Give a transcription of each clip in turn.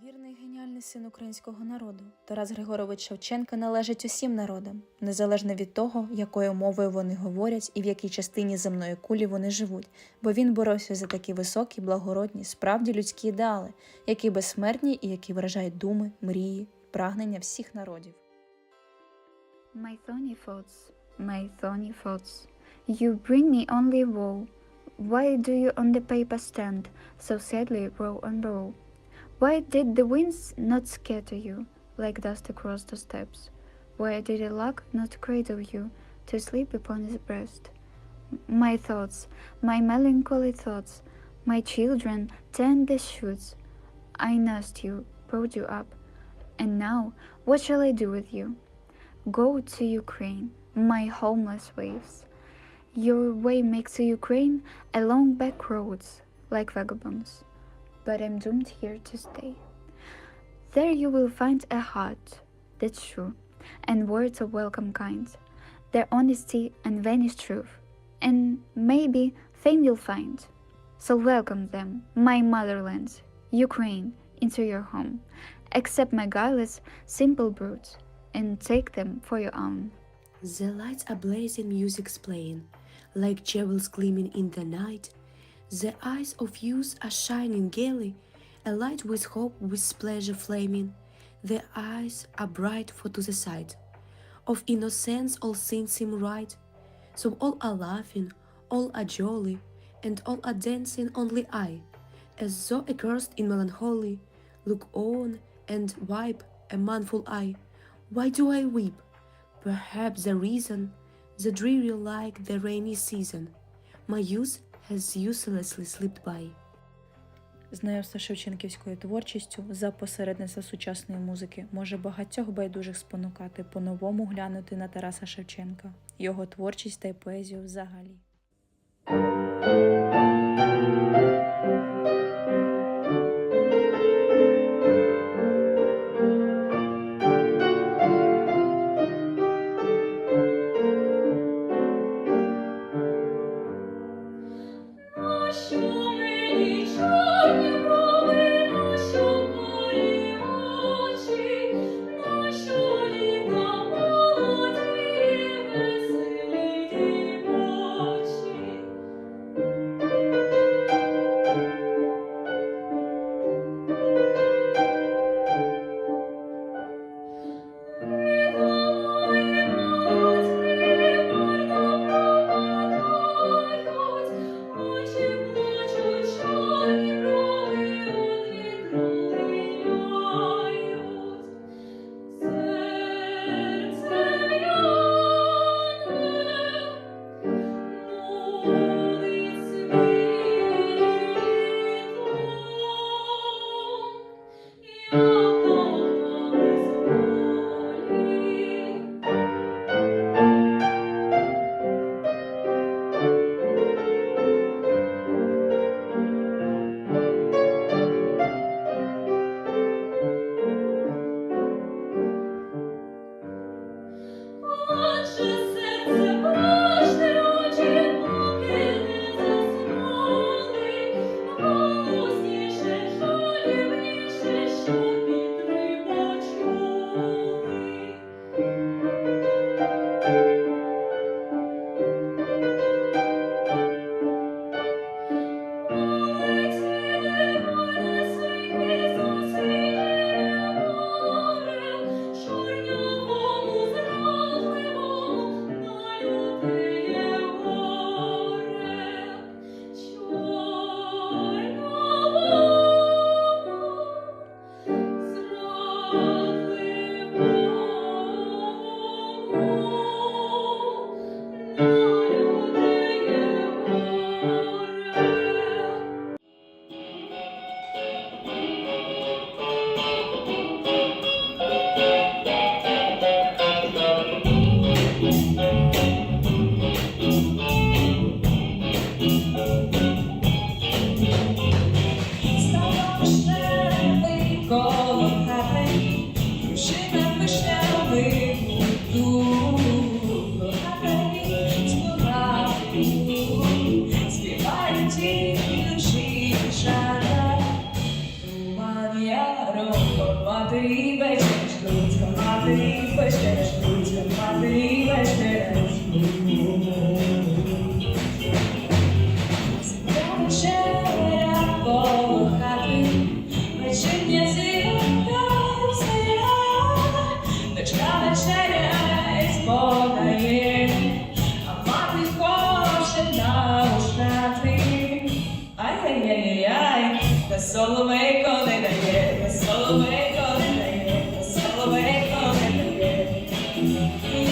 Вірний геніальний син українського народу Тарас Григорович Шевченко належить усім народам, незалежно від того, якою мовою вони говорять і в якій частині земної кулі вони живуть, бо він боровся за такі високі, благородні, справді людські ідеали, які безсмертні і які виражають думи, мрії, прагнення всіх народів. My thorny thoughts, my thorny thoughts, you bring me only woe. Why do you on the paper stand, so sadly row on row? Why did the winds not scatter you, like dust across the steps? Why did a luck not cradle you, to sleep upon his breast? My thoughts, my melancholy thoughts, my children, tender shoots. I nursed you, brought you up, and now what shall I do with you? Go to Ukraine, my homeless waves. Your way makes to Ukraine along back roads, like vagabonds. But I'm doomed here to stay. There you will find a heart that's true, and words of welcome kind, their honesty and vanished truth, and maybe fame you'll find. So welcome them, my motherland, Ukraine, into your home. Accept my guileless, simple brutes, and take them for your own. The lights are blazing, music's playing, like jewels gleaming in the night. The eyes of youth are shining gaily, alight with hope, with pleasure flaming. Their eyes are bright for to the sight. Of innocence all things seem right. So all are laughing, all are jolly, and all are dancing, only I, as though accursed in melancholy, look on and wipe a manful eye. Why do I weep? Perhaps the reason, the dreary like the rainy season. My youth has uselessly slipped by. Знайомство Шевченківською творчістю за посередництва сучасної музики може багатьох байдужих спонукати по-новому глянути на Тараса Шевченка, його творчість та й поезію взагалі. show you. Та соловейко не дає, та соловейко не дає, та соловейко не дає.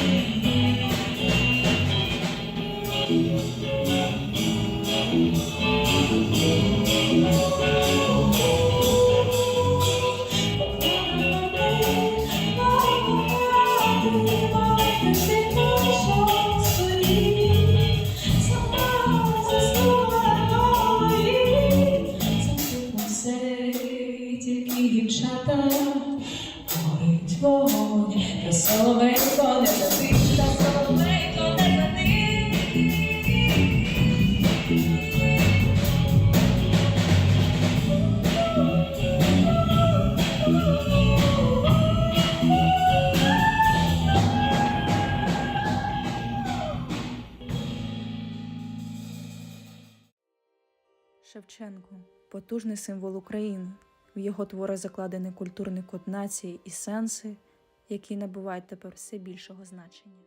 Тільки дівчата горить вогонь, та соловейко не затих, та соловейко не затих. Шевченко потужний символ України. В його твори закладений культурний код нації і сенси, які набувають тепер все більшого значення.